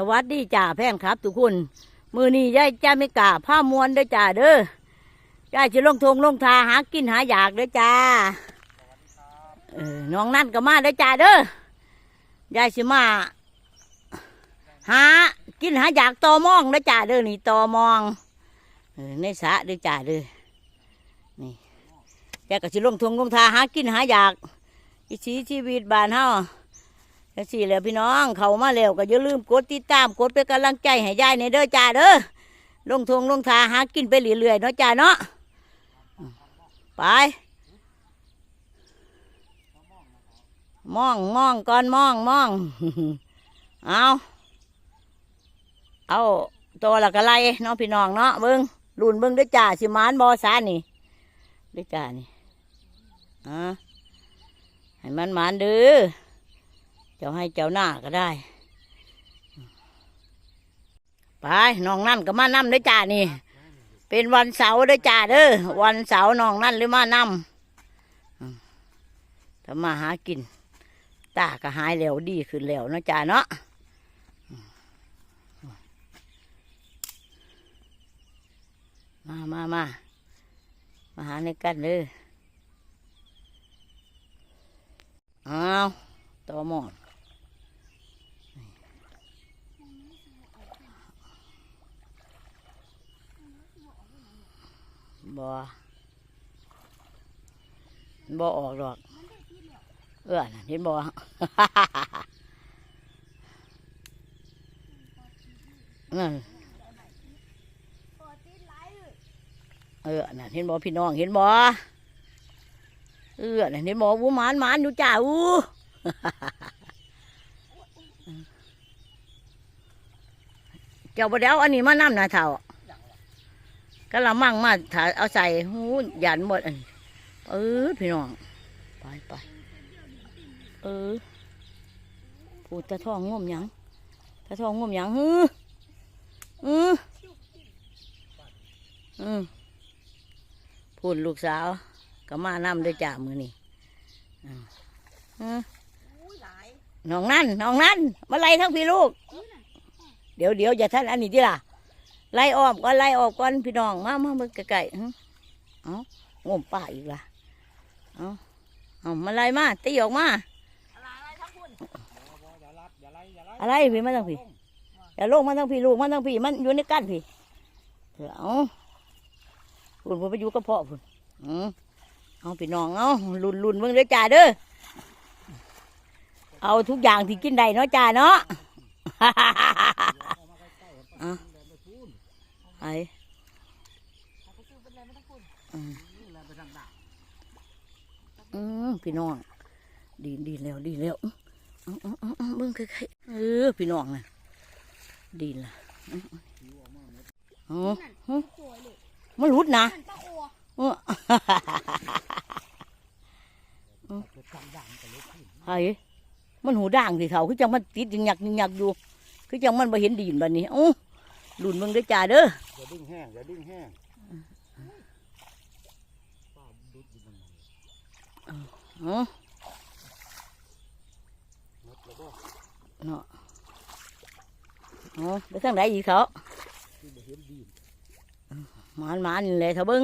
สวัสดีจ่าแพนครับ ทุกคน มือนี้ยายจ้าไม่กล้าผ้ามวนเด้อจ่าเด้อยายจะลงทงลงทาหากินหาอยากเด้อจ้าเออน้องนั่นก็มาเด้อจ่าเด้อยายสิมา หากินหาอยากตอมองเด้อจ่าเด้อนี่ตอมองเออในสะเด้อจ่าเด้อนี่ยายก็สิลงทงลงทาหากินหาอยากวิถีชีวิตบ้านเฮา จังสี่แหล้วพี่น้องเขามาแล้วก็อย่าลืมกดติดตามกดเป็นกำลังใจให้ยายในเด้อจ้าเด้อลงทงลงทาหากินไปเรื่อยๆเนาะจ้าเนาะไป มองมองก่อนมองมองเอาเอาตัวละกะไรน้องพี่น้องเนาะเบิ้งรุ่นเบิ้งเด้อจ้าสิมานบอสานี่เด้อจ้านี่อ่าให้มันมานเด้อ เจ้าให้เจ้าหน้าก็ได้ ไปน้องนั่นก็มานำเด้จ้านี่ เป็นวันเสาร์เด้จ้าเด้อวันเสาร์น้องนั่นหรือมานำอืมถ้ามาหากินตาก็หายแล้วดีขึ้นแล้วนะจ้าเนาะมมามามามาหาในกันเลยเอาต่อหมอน บ่บ่ออกหรอก เออเห็นบ่ นั่นเออน่ะเห็นบ่พี่น้องเห็นบ่เออน่ะเห็นบ่วูหมานหมานอยู่จ้าวูเจ้าบ่เดี๋ยวอันนี้มานํนะเท่า ก็ละมั่งมาถ้าเอาใส่หูหยันหมดอันเออพี่น้องไปไปเออพูดตะทองงมหยังตะทองงมหยังฮืออืออือพูดลูกสาวก็มานำด้วยจ่ามือนี่น้องนั่นน้องนั่นมาไล่ทั้งพี่ลูก เดี๋ยวเดี๋ยวอย่าท่านอันนี้ดิล่ะ ไล่ออกก่อนไล่ออกก่อนพี่น้องมามาเบิ่งไกลๆอื้อเอางมป่าอีกละเอาเอามาไล่มาตีออกมา อะไรพี่มาตั้งพี่อย่าลงมาตั้งพี่ลูกมาตั้งพี่มันอยู่ในกั้นพี่เดี๋ยวเอาพุ่นพุ่นไปอยู่กับพ่อพุ่นอือเอาพี่น้องเอาลุนลุนเบิ่งเด้อจ่าเด้อเอาทุกอย่างที่กินได้เนาะจ่าเนาะเอา ไอ้อืมอืมพี่น้อง ดีดีแล้วดีแล้วอื้ออื้ออื้ออื้อเบิ่งใครๆเออพี่น้องน่ะดีละอื้ออื้ออ๋อมันหลุดนะไอ้มันหูด่างสิเขาคือจังมันติดยิงหยักยิงหยักอยู่ คือจังมันไปเห็นดีนแบบนี้โอ้หลุนเบิ่งได้จ่าเด้อ อย่าดึงแห้งอย่าดึงแห้งอ๋อหมดแล้วก็เนาะอ๋อไปทางไหนอีกเขาที่บ่เห็นดีนหมานหมานนี่แหละเถอะเบิ้ง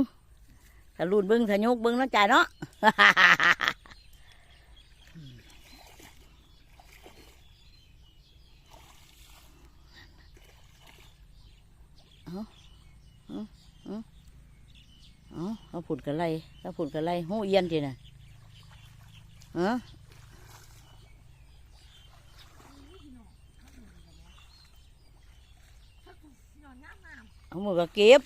ถ้าลุนเบิ้งถ้ายกเบิ้งเนาะจ่าเนาะ เอาเอาเอา เอาเอาผุดกันไรเอาผุดกันไรหูเอียนจีน่ะเฮะเอามือก็เก็บ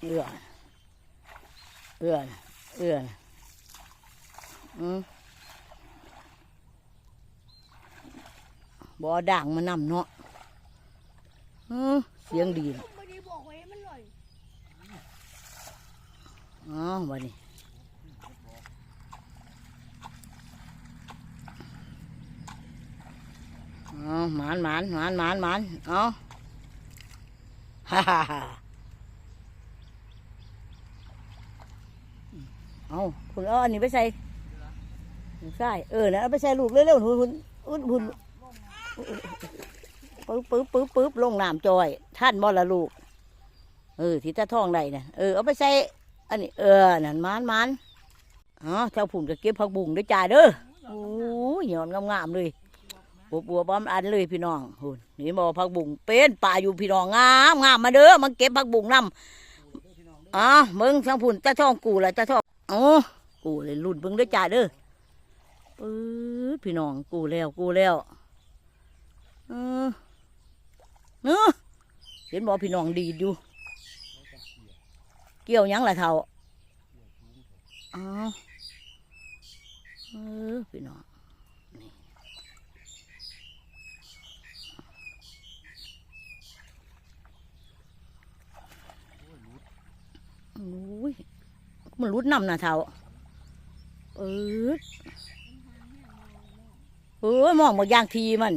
เอื้อเอื้อเอื้ออืมบ่อด่างมานำเนาะอืม เสียงดีนะไม่ได้บอกไว้มันหน่อยอ๋อวันนี้อ๋อหมานหมานหมานหมานหมานเอาฮ่าฮ่าฮ่าเอาคุณเอาอันนี้ไปใส่ใช่เออนะเอาไปใส่ลูกเร็วๆหุ่นหุ่นหุ่นหุ่น ปึ๊บปึ๊บปึ๊บปึ๊บลงน้ำจอย ท่านบ่ละลูก เออที่ตาท่องได้น่ะเออเอาไปใส่อันนี้เออนั่นมันมันอ๋อเจ้าผุ่นก็เก็บผักบุ้งด้วยจ้าเด้อโอ้ยหย่อนงามๆเลยบัวบัวบอมอันเลยพี่น้องหุ่นนี่บอผักบุ้งเป็นป่าอยู่พี่น้องงามงามมาเด้อมาเก็บผักบุ้งนำอ๋อมึงช่างผุ่นตาท่องกูละตาท่องอ๋อกูเลยรุ่นเบิ่งด้วยจ้าเด้อปื๊ดพี่น้องกูแล้วกูแล้วเออ เน้อเห็นบอกพี่น้องดีดอยู่ เกี่ยวยังละเท่าอ้าวเออพี่น้องนี่โอ้ยมันรุดน้ำนะเท่าปื๊ดเออมองบางอย่างทีมัน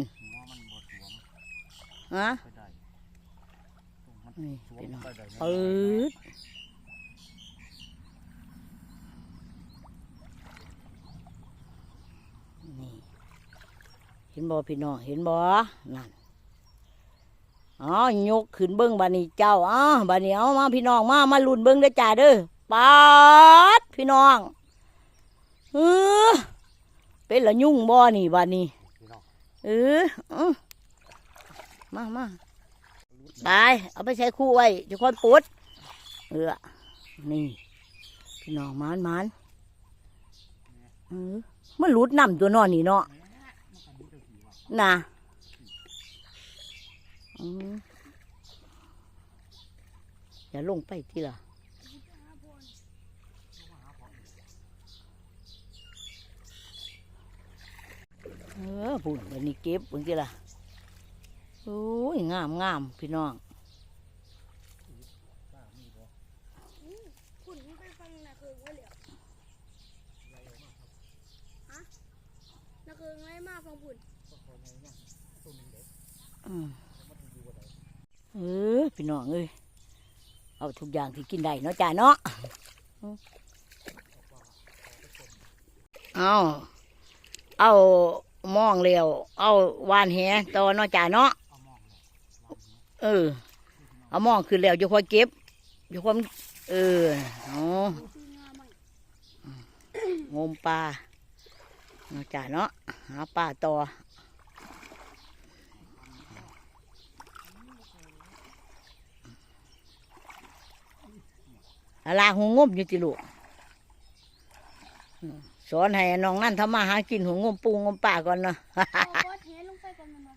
ฮะ นนี่สวพี่มน้องไปได้ปืดนี่ เห็นบ่พี่น้อง เห็นบ่นั่นอ๋อยกขึ้นเบิ้งบานี้เจ้าอ๋อบานี้เอามาพี่น้องมา มาลุ่นเบิ้งเด้อจ้าเด้อปาดพี่น้องเออเป็นละยุ่งบ่นี่บานี้พี่น้องเออเอามามา ไป เอาไปใช้คู่ไว้จะค่อยปุดเออนี่พี่น้องมานมานเออมันหลุดน้ำตัวนอนนี่เนาะน่ะอืมอย่าลงไปทีละเออบุญวันนี้เก็บบุญทีละ โอ้ยงามงามพี่น้องคุณไม่ไปฟังนะคือว่าเหลียวฮะนะคือไงมาฟังคุณอืมเออพี่น้องเอ้ยเอาทุกอย่างที่กินได้เนาะจ้าเนาะอืมเอาเอามองเร็วเอาวานแหต่อเนาะจ้าเนาะ เออ เอามองขึ้นแล้วจะคอยเก็บจะค่อยเอออ๋อซื้องาใหม่งปลาจ้าเนาะหาปลาต่ออะไรหูงมอยู่ติลูกสอนให้น้องนั่นทำมาหากินหูงมปูงมป่าก่อนเนาะ เอาบอสเทลงไปกันมันมา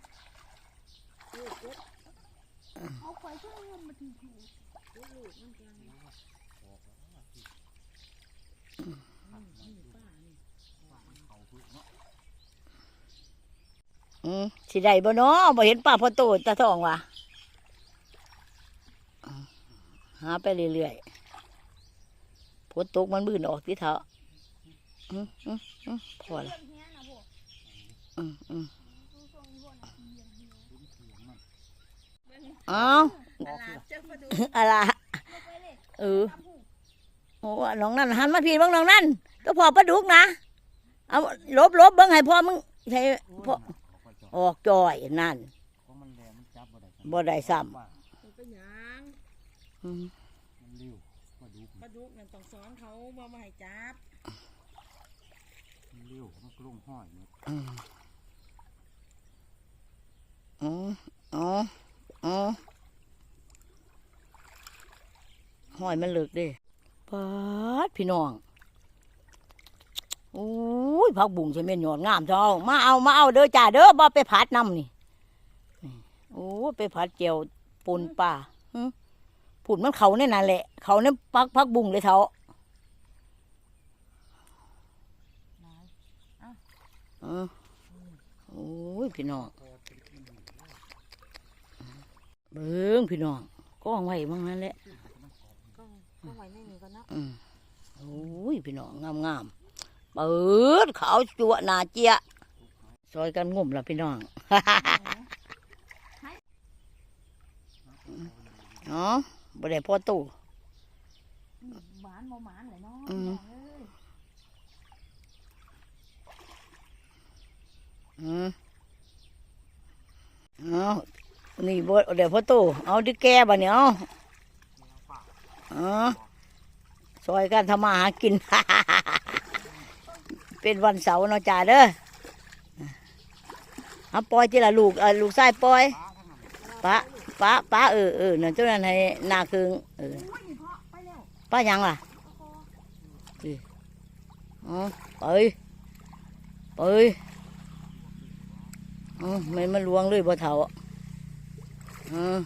เอาควายช่วยงมมาทีที อืมสิได้บ่เนาะบ่เห็นป้าพ่อโตตาทองว่ะอืมหาไปเรื่อยๆฝนตกมันบื้นออกที่เถาอืมอืมอืมพอละเฮียนะพวกอืมอืมดูทรงพวกนะเฮียเฮียเอ้าเจ้ามาดูอะไรลงไป เลยเออตามหูโอ้น้องนั่นหันมาพี่เบ้างน้องนั่นก็พอปลาดุกนะเอาลบลบเบิ้งให้พ่อมึงใช่พ่อเอาไปจอดออกจอยนั่นเพราะมันแรงมันจับบ่ได้บ่ได้ซ้ว่าเป็นหยังำอืมมันเร็วกว่าดูปลาดุกนั่นต้องสอนเขาว่ามาให้จับมันเร็วมันกลุ้งห้อยหมดอืมอ๋ออ๋ออ๋อ ห้อยมันเลิกเด้ปาดพี่น้องโอ้ยผักบุ้งใช่ไหมนหยอดงามเจ้ามาเอามาเอาเด้อจ้าเด้อบ่ไปผัดน้ำนี่โอ้ไปผัดเจียวปูนป่าหึผุดมันเขาเนี่ยนั่นแหละ เขาเนี่ยพักพักบุ้งเลยเท่าเออโอ้ยพี่น้องเบิ้งพี่น้องก็วางไว้บ้างนั่นแหละ ก็ไว้ไม่มีก็เนาะอืมโอ้ยพี่น้องงามงามๆเปิดขาวจั่วหนาเจียซอยกันงุ่มละพี่น้อง เนาะบ่ได้พอตู้หมานบ่หมานเลยเนาะอืม เอ้ยอืมเอานี่บเดี๋ยวพ่อโตเอาดิแกบ่เนี่ยเอาเอา ซอยกันทำมาหากิน เป็นวันเสาร์เนาะจ่าเด้อเอาปอยจีละลูกเออลูกชายปอยป้าป้าป้าเออเออนั่นเจ้านั้นให้นาคืงเออป้ายังล่ะอ๋อไปไปอ๋อไม่มาลวงเลยบ่เท่าอืม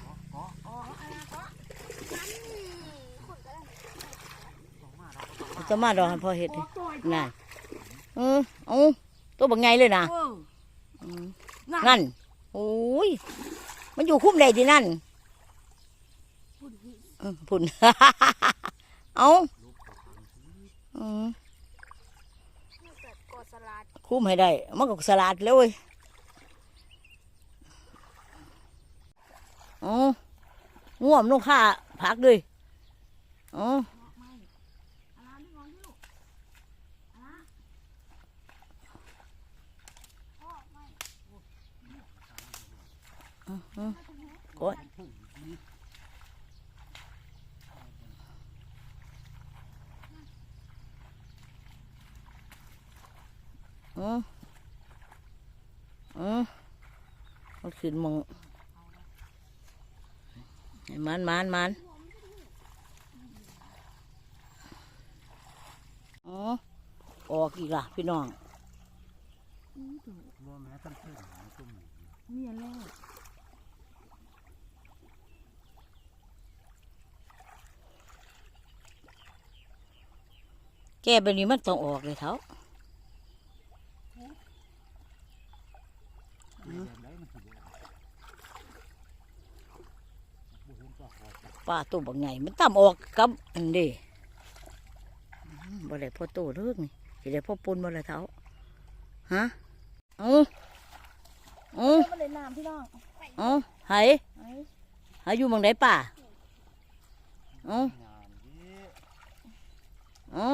จะมาดอกให้พ่อเห็ดดิน่ะเออเอาตัวบักไงเลยนะมนั่นโอ้ยมันอยู่คุ้มใดดีนั่นเออพุ่นเอาอืมแบบกดสลัดคุ้มให้ได้มันก็สลัดเลยเว้ยอ๋อง่วมนกข้าพักเลยอ๋อ โอ้ย อืมอืมมันขึ้นมองมันมันมันอ๋อออกอีกล่ะพี่น้องรวมแม้ตั้งเพิ่หาตุ้มมีอะไรแกแบบนี้มันต้องออกเลยเท้า แบบไหนมันสิบ่บ่เห็น ก็ขอจับป้าตัวบักไงมันต่ำออกกับอันเดีบ่ได้พ่อโตเรื่องนี่สิได้พ่อปุนบ่ได้เท้าฮะเอาเอามาเลยน้ำพี่น้องเอาไหายหายอยู่เมืองไหนป่าเอางานนี้เอา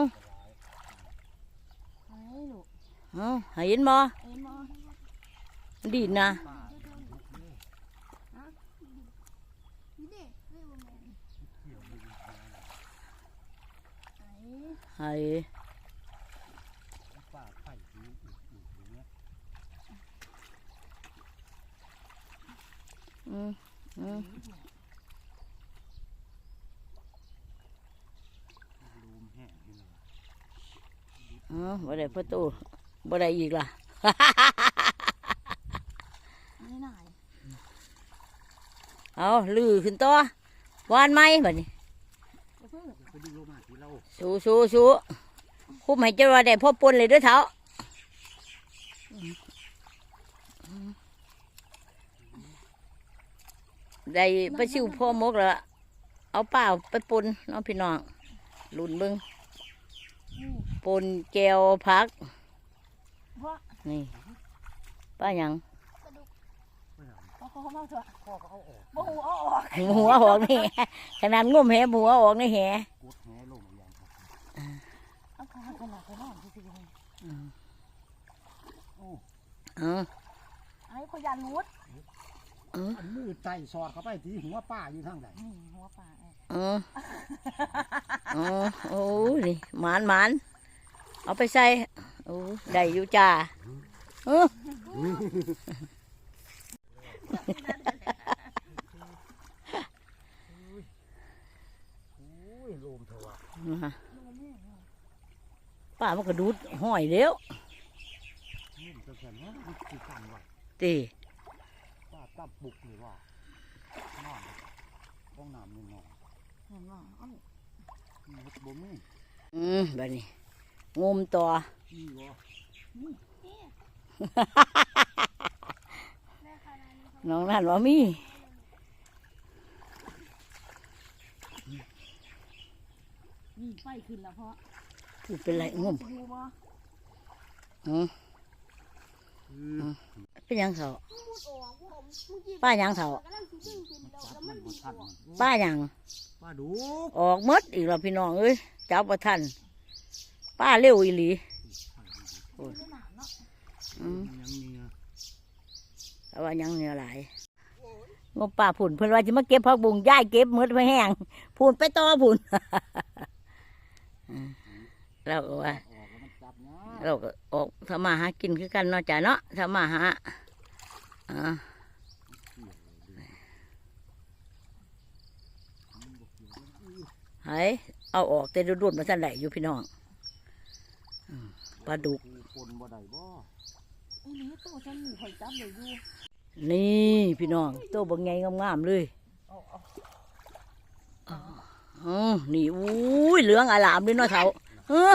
ไอ้ลูกเอาหายเห็นบ่ไอ้มอมันดีดนะ ป้าลุกเลย นี่เด็กเฮ้ยวันนี้ เกี่ยวไปอยู่แม่น่ะ ไอ้ หายป้าไข่ดูอึดอึดอย่างเงี้ยอืมอืมลูมแห้งนี่เลยเอาบ่ได้พ่อโตบ่ได้อีกล่ะไม่หน่ายเอาลือขึ้นต่อวานไหมบัดนี้ ไปดูโลมาที่เรา สู้สู้สู้คุ้มให้เจ้าว่าได้พ่อปนเลยด้วยเท้าได้ไปชิวพ่อมกแล้วเอาเปล่าไปปนน้องพี่น้องหลุนเบิงปนแก้วพัก นี่ป้าหยังหูเอออกหัวออกนี่ขนาดงุ่มแหหัวออกนี่แห กดแหลงอย่างครับ เอาขาขนาดเขาบ้านที่สิเลยโอ้เออไอ้คนยานรูดเอออันมือไตสอดเข้าไปที่หัวป้าอยู่ทางไหนนี่หัวป่าไอ้เออเออโอ้นี่หมานหมานเอาไปใส่โอ้ได้อยู่จ้าเออโอ้ยลมเถอะวะมา ป้ามันก็ดูดห้อยเร็วนี่มันจะเสร็จแล้วมันกี่กันวะตีป้าตับบุกเลยว่ะนอนห้องน้ำนี่นอนเห็นว่าเอ้ามีรถบ่มีอืมแบบนี้งมต่อมีวะแม่ขนาดนี้น้องนั่นว่ามีนี่ไฟขึ้นแล้วเพราะ พูดเป็นไรงมหูบ่อืมคือเป็นหยังเขามุดออกผมเมื่อกี้ป้าหยังเขากำลังสิขึ้นขึ้นแล้วจับแล้วมัมันนบ่ดีดทันออกมันป้าหยังป้าดูออกหมดอีกแล้วพี่น้องเอ้ยจับประทันป้าเร็วอีหลีไม่หนาวเนาะอืมยังมีอะแต่ว่ายังเนี่ยหลายงบป่าผุนเพิ่นว่าจะมาเก็บผักบุ้งย่ายเก็บหมดไปแห้งผุนไปต่อผุนอืม เราก็ว่าออกแล้วมันจับนะเราก็ออกทำมาหากินคือกันเนาะจ้ะเนาะทำมาหาอ่าไห้เอาออกแต่ดุดๆมาสั่นไหลอยู่พี่น้องอืมปลาดุกคือคนบ่ได้บ่อันนี้ตัวฉันหมูหอยจับเลยอยู่นี่พี่น้องตัวบางไงงามๆเลยเอาเอาอ๋อนี่อุ้ยเหลืองอลามเลยเนาะเถา เออ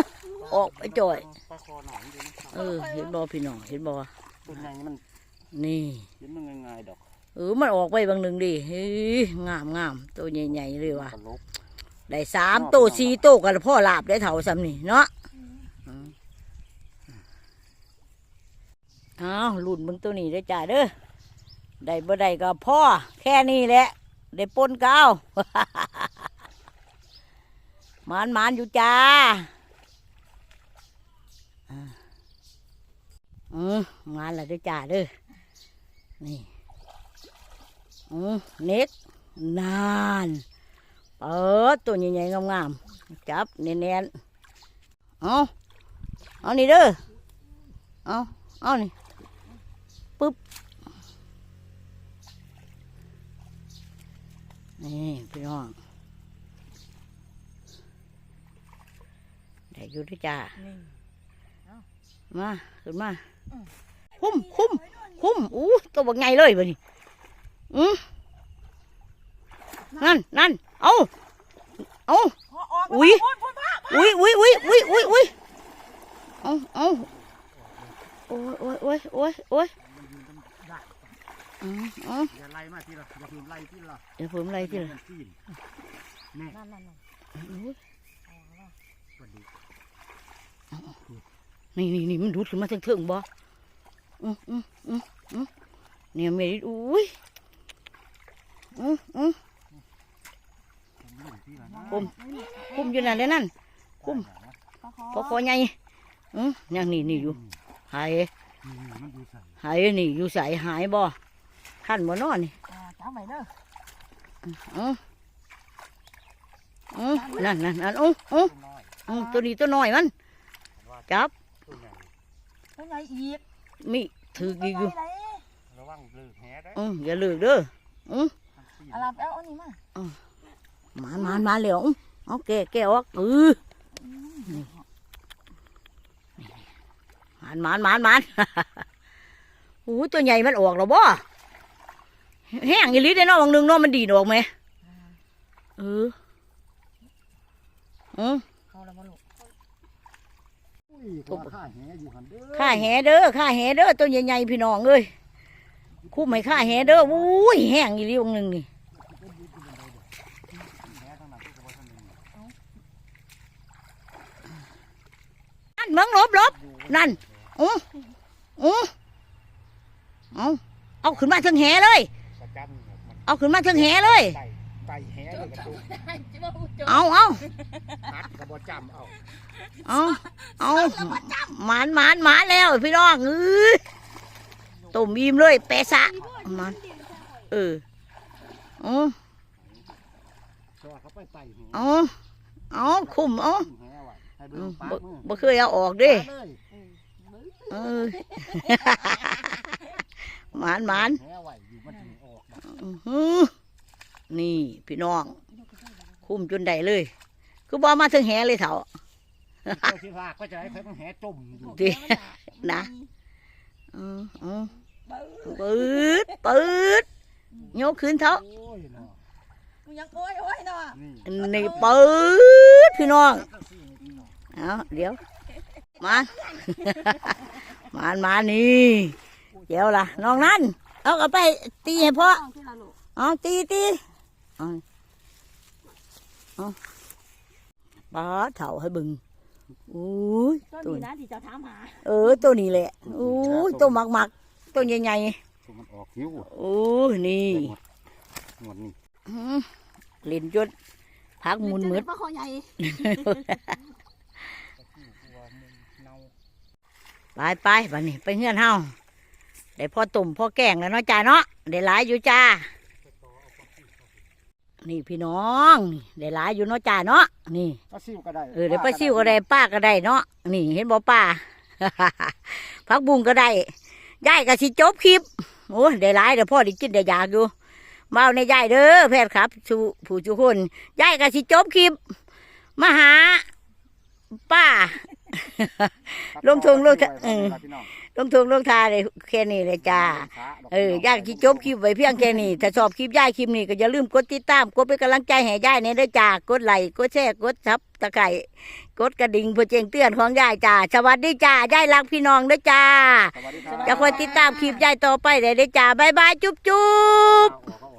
ออกไปจ่อย ปลาคอหนอนอยู่นะเออ เห็นบอพี่น้องเห็นบอตัวใหญ่มันนี่ เห็นมันง่ายๆดอกเออมันออกไปบางหนึ่งดิเฮ้ยงามงามตัวใหญ่ๆเลยว่ะตลกได้สามตัวสี่ตัวกันพ่อลาบได้เถาซ้ำนี่เนาะอืมอ้าวรุ่นมึงตัวนี้ได้อจ้าเด้อได้บ่ได้ก็พ่อแค่นี้แหละ ได้ปนกาว หมานหมานๆอยู่จ้าอ่า อืมงานละเด้อจ้าเด้อนี่อืมเน็กนานเปิดตัวใหญ่ๆงามๆจับแน่นๆเอาเอานี่เด้อเอาเอานี่ปึ๊บนี่พี่น้องได้อยู่ด้วยจ้านี่มา ขึ้นมา คุ้มคุ้มคุ้มอู้ตัวบักไงเลยบ่นี่อืมนั่นนั่นเอาเอาพอออกอุ๊ยพูดพูดว่าอุ้ยอุ้ยอุ้ยอุ้ยอุ้ยอุ้ยเอาเอาโอ้ยโอ้ยโอ้ยโอ้ยโอ้ยมันยืนกันได้อืมเอาอย่าไล่มาทีละอย่าเพิ่มไล่ทีละเดี๋ยวผมไล่ที่ละมันซีนนี่นั่นนั่น นั่นอุ้ยปลาดุกนี่นี่นี่มันดูดขึ้นมาเถิงๆบ่อืมอืมอืมอืมเนี่ยเมริอุ้ยอืมอืมผมเล่นทีละนะคุ้มคุ้มอยู่นั่นเลยนั่นคุ้มปลาคอพอคอใหญ่อืมยังนี่นี่อยู่หายนี่มันอยู่ใส่หายนี่อยู่ใสหายบ่ขั้นบ่นอนนี่อ่าจับไว้เด้ออืออือนั่นนั่นนั่นอู้อู้ตัวน้อยอู้ตัวนี้ตัวน้อยมันว่าจับตัวใหญ่ ตัวใหญ่อีกมีถือตัวอีกใหอยู่ญ่เลยระวังเลือกแหได้อืออย่าเลือกเด้ออือมันซีนเอาลาบเอาอันนี้มาหมานหมานมาแล้วอื้อเอาแก่แก่ออกเออนี่หมานหมานหมานหมานโอ้ตัวใหญ่มันออกแล้วบ่แห้งอีหลีได้อเนาะบางหนึงเนาะมันดีดออกไหมเอออือเขาแล้วมาลูกอุ้ย ตัวข้าแหอยู่หันเด้อข้าแหเด้อข้าแหเด้อตัวใหญ่ๆพี่น้องเอ้ยคู่ไม่ข้าแหเด้ออุ้ยแห้งอีหลีวงหนึ่งนี่นั่นเมืองลบลบนั่นอู้อู้เอาเอาขึ้นมาถึงแหเลย เอาขึ้นมาถึงแหเลย ไต่ไต่แหเลยกระตุกเอาเอาตัดกระบอกจำเอาเอาเอาหมานหมานหมานแล้ว พี่น้องเอ้ยต้มอิ่มเลยเปะซะมันเออเอาสอดเข้าไปไต่แหเอาเอาคุมเอาแหไว้ให้อืเบิ่งมปาบ่กมือบ่เคยเอาออกเด้ปาเลยเออหมานหมานแหไว้อยู่มันถึงออก นะอื้อหือนี่พี่น้อง คุมจนได้เลย คือบอมาถึงแหเลยเถาเจ้าที่ลากก็จะให้เพิ่นแหจมอยู่ดินะอืออือปืดปืดยกขึ้นเถาโอ้ยเนาะมึงยังโอ้ยโอ้ยเนาะนี่นี่ปืดพี่น้องเอาเดี๋ยวมามามานี่ เดี๋ยวล่ะน้องนั่นเอากลับไปตีให้พ่อเอาที่ละลูกเอาตีตีเอาเอาปลาเถาให้บึงอุ้ยต้นตัวนี้นะที่จะถามหาเออตัวนี้แหละอุ้ยตัวหมักหมักๆตัวใหญ่ตัวมันออกหิวๆโอ้ยนี่หมดนี่อื้อเล่นจนพักหมุนมืดปลาคอใหญ่ตัวมึงเน่าไปไปบัดนี้ไปเฮือนเฮาได้พ่อตุ่มพ่อแกงแล้วเนาะจ้าเนาะได้หลายอยู่จ้า นี่พี่น้องนี่ได้หลายอยู่เนาะจ้าเนาะนี่ปลาซิวก็ได้เออได้ปลาซิวก็ได้ป้าก็ได้เนาะนี่เห็นบ่ป้า พักบุ้งก็ได้ยายก็สิจบคลิปโอ้ยได้หลายเดี๋ยวพ่อได้กินได้อยากอยู่เบาในยายเด้อแพทย์ครับสู่ผู้ทุกคนยายก็สิจบคลิปมาหาป้า ลงทุนลงทุนเออ พี่น้อง ลงทุนลงทาเลยแค่นี้เลยจ้า เออยายที่จบคลิปไว้เพียงแค่นี้ ถ้าชอบคลิปยายคลิปนี้ก็อย่าลืมกดติดตาม กดเป็นกำลังใจให้ยายเนี่ยด้วยจ้า กดไลค์ กดแชร์ กดซับตะไคร่กดกระดิ่งเพื่อแจ้งเตือนของยายจ้า สวัสดีจ้ายายรักพี่น้องด้วยจ้าสวัสดีครับจะคอยติดตามคลิปยายต่อไปเลยด้วยจ้าบ๊ายบายจุ๊บจุ๊บครับ